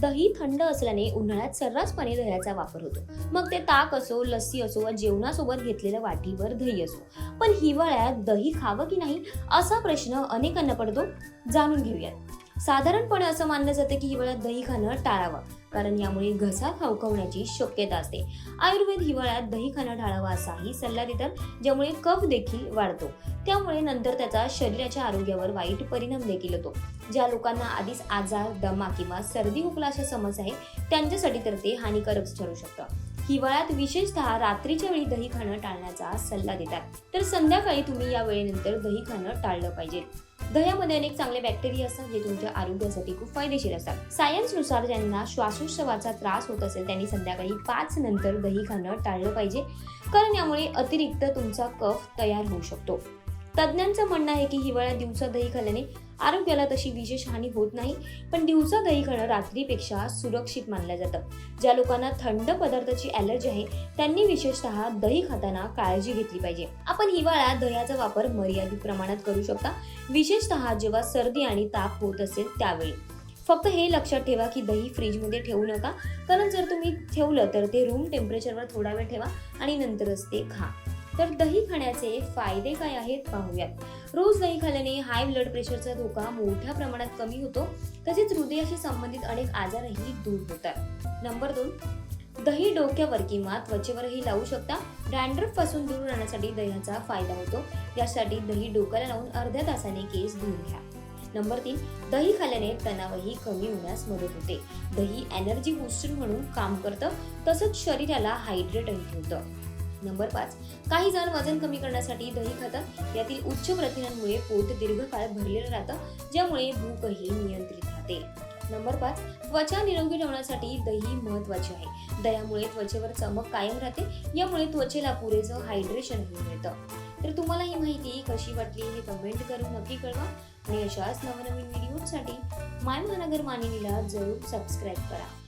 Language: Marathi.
दही थंड असल्याने उन्हाळ्यात सर्रासपणे दह्याचा वापर होतो. मग ते ताक असो लस्सी असो वा जेवणासोबत घेतलेलं वाटीवर दही असो. पण हिवाळ्यात दही खावं की नाही असा प्रश्न अनेकांना पडतो. जाणून घेऊयात. साधारणपणे असं मानलं जातं की हिवाळ्यात दही खाणं टाळावं कारण यामुळे घसा खावकवण्याची शक्यता असते. आयुर्वेद हिवाळ्यात दही खाणं टाळावं असाही सल्ला देतात ज्यामुळे कफ देखील वाढतो. त्यामुळे नंतर त्याचा शरीराच्या आरोग्यावर वाईट परिणाम देखील होतो. ज्या लोकांना आधीच आजार दमा किंवा सर्दी खोकला अशा समस्या आहे त्यांच्यासाठी तर ते हानिकारक ठरू शकतं. हिवाळ्यात विशेषतः रात्रीच्या वेळी दही खाणं टाळण्याचा सल्ला देतात. तर संध्याकाळी तुम्ही या वेळेनंतर दही खाणं टाळलं पाहिजे. दह्यामध्ये अनेक चांगले बॅक्टेरिया असतात जे तुमच्या आरोग्यासाठी खूप फायदेशीर असतात. सायन्सनुसार ज्यांना श्वासोत्सवाचा त्रास होत असेल त्यांनी संध्याकाळी पाच नंतर दही खाणं टाळलं पाहिजे. कारण यामुळे अतिरिक्त तुमचा कफ तयार होऊ शकतो. तज्ज्ञांचं म्हणणं आहे की हिवाळ्यात दिवसा दही खाल्ल्याने आरोग्याला तशी विशेष हानी होत नाही पण दिवसा दही खाणं रात्रीपेक्षा सुरक्षित मानलं जातं. ज्या लोकांना थंड पदार्थाची ॲलर्जी आहे त्यांनी विशेषतः दही खाताना काळजी घेतली पाहिजे. आपण हिवाळ्यात दह्याचा वापर मर्यादित प्रमाणात करू शकता विशेषतः जेव्हा सर्दी आणि ताप होत असेल त्यावेळी. फक्त हे लक्षात ठेवा की दही फ्रीजमध्ये ठेवू नका कारण जर तुम्ही ठेवलं तर ते रूम टेम्परेचरवर थोडा वेळ ठेवा आणि नंतरच ते खा. तर दही खाण्याचे फायदे काय आहेत पाहूयात. रोज दही खाल्ल्याने हाय ब्लड प्रेशरचा धोका मोठ्या प्रमाणात कमी होतो. तसेच हृदयाशी संबंधित अनेक आजारही दूर होतात. नंबर दोन दही डोक्यावर किंवा त्वचेवरही लावू शकता. डॅन्ड्रफपासून दूर राहण्यासाठी दह्याचा फायदा होतो. यासाठी दही डोक्याला लावून अर्ध्या तासाने केस धुवून घ्या. नंबर तीन दही खाल्ल्याने तणावही कमी होण्यास मदत होते. दही एनर्जी बूस्टर म्हणून काम करतं. तसंच शरीराला हायड्रेटही ठेवतं. नंबर पाच. काही जण वजन कमी करण्यासाठी दही खातात. यातील उच्च प्रथिनांमुळे पोट दीर्घकाळ भरलेलं राहतं ज्यामुळे भूकही नियंत्रित राहते. नंबर पाच. त्वचा निरोगी ठेवण्यासाठी दही महत्त्वाचे आहे. दह्यामुळे त्वचेवर चमक कायम राहते. यामुळे त्वचेला पुरेसं हायड्रेशनही मिळतं. तर तुम्हाला ही माहिती कशी वाटली हे कमेंट करून नक्की कळवा. आणि अशाच नवनवीन व्हिडिओसाठी माय महानगर मानिनीला जरूर सबस्क्राईब करा.